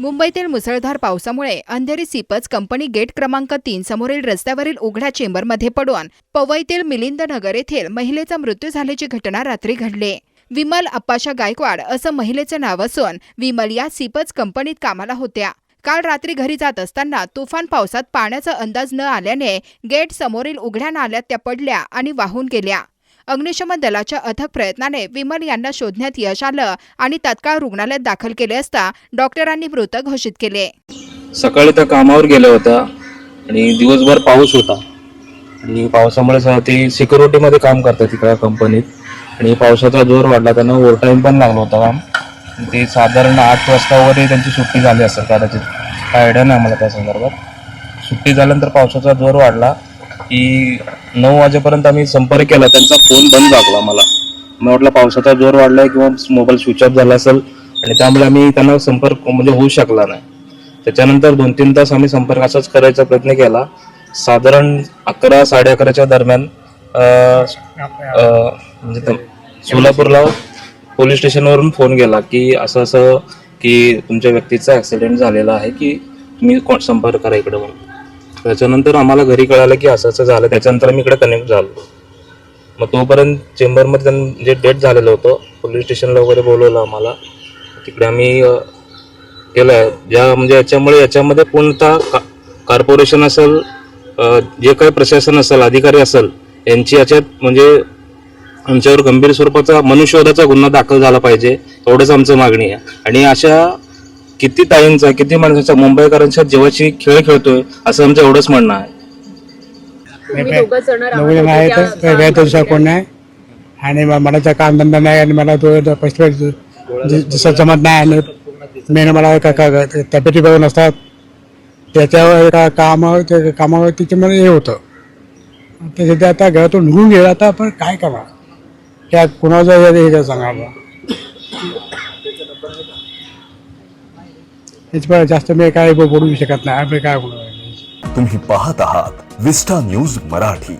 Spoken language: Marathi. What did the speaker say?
मुंबईतील मुसळधार पावसामुळे अंधेरी सीपच कंपनी गेट क्रमांक तीन समोरील रस्त्यावरील उघड्या चेंबरमध्ये पडून पवईतील मिलिंद नगर येथील महिलेचा मृत्यू झाल्याची घटना रात्री घडली. विमल अप्पाशा गायकवाड असं महिलेचं नाव असून विमल या सीपच कंपनीत कामाला होत्या. काल रात्री घरी जात असताना तुफान पावसात पाण्याचा अंदाज न आल्याने गेट समोरील उघड्या नाल्यात त्या पडल्या आणि वाहून गेल्या. अग्निशमन दलाच्या अथक प्रयत्नाने विमल यांना शोधण्यात यश आलं आणि तत्काळ रुग्णालयात दाखल केले असता डॉक्टरांनी मृत घोषित केले. सकाळी त्या कामावर गेल्या होत्या आणि दिवसभर पाऊस होता. आणि पावसामुळे ते सिक्युरिटीमध्ये काम करतात तिकडे कंपनीत आणि पावसाचा जोर वाढला त्यांना ओव्हरटाईम पण लागला होता. काम ते साधारण आठ वाजता वगैरे त्यांची सुट्टी झाली असेल कदाचित. काय आयडिया नाही मला त्या संदर्भात. सुट्टी झाल्यानंतर पावसाचा जोर वाढला की नऊ वाजेपर्यंत आम्ही संपर्क केला. त्यांचा फोन बंद लागला मला. मला वाटलं पावसाचा जोर वाढलाय किंवा मोबाईल स्विच ऑफ झाला असेल आणि त्यामुळे आम्ही त्यांना संपर्क म्हणजे होऊ शकला नाही. त्याच्यानंतर दोन तीन तास आम्ही संपर्क असाच करायचा प्रयत्न केला. साधारण अकरा साडे अकराच्या दरम्यान म्हणजे सोलापूरला पोलीस स्टेशनवरून फोन गेला की असं असं की तुमच्या व्यक्तीचा ऍक्सिडेंट झालेला आहे की तुम्ही संपर्क करा इकडे म्हणून. त्याच्यानंतर आम्हाला घरी कळालं की असं असं झालं त्याच्यानंतर आम्ही इकडे कनेक्ट झालो. मग तोपर्यंत चेंबरमध्ये जे डेट झालेलं होतं पोलीस स्टेशनला वगैरे बोलवलं आम्हाला. तिकडे आम्ही केलं आहे ज्या म्हणजे याच्यामुळे याच्यामध्ये पूर्णतः का- कॉर्पोरेशन असेल जे काही प्रशासन असेल अधिकारी असेल यांची याच्यात म्हणजे आमच्यावर गंभीर स्वरूपाचा मनुष्यवधाचा गुन्हा दाखल झाला पाहिजे. एवढंच आमचं मागणी आहे. आणि अशा किती ताईंचा किती माणसाच्या मुंबईकरांच्या जीवाची खेळ खेळतोय असं आमचं एवढंच म्हणणं आहे. तर वेळ कोण नाही. आणि मला तर काम धंदा नाही आणि मला तो तो पैसे जसं जमत नाही आणि मेन मला का का तब्येती बघून असतात. त्याच्यावर का कामावर ते कामावर तिच्यामध्ये हे होतं. त्याच्या ते आता घरातून निघून गेला आता आपण काय करणार त्या कुणाचं हे हे सांगा बा. जास्त मी काय बोलू शकत नाही आम्ही काय बोलू तुम्ही पाहत आहात विस्टा न्यूज मराठी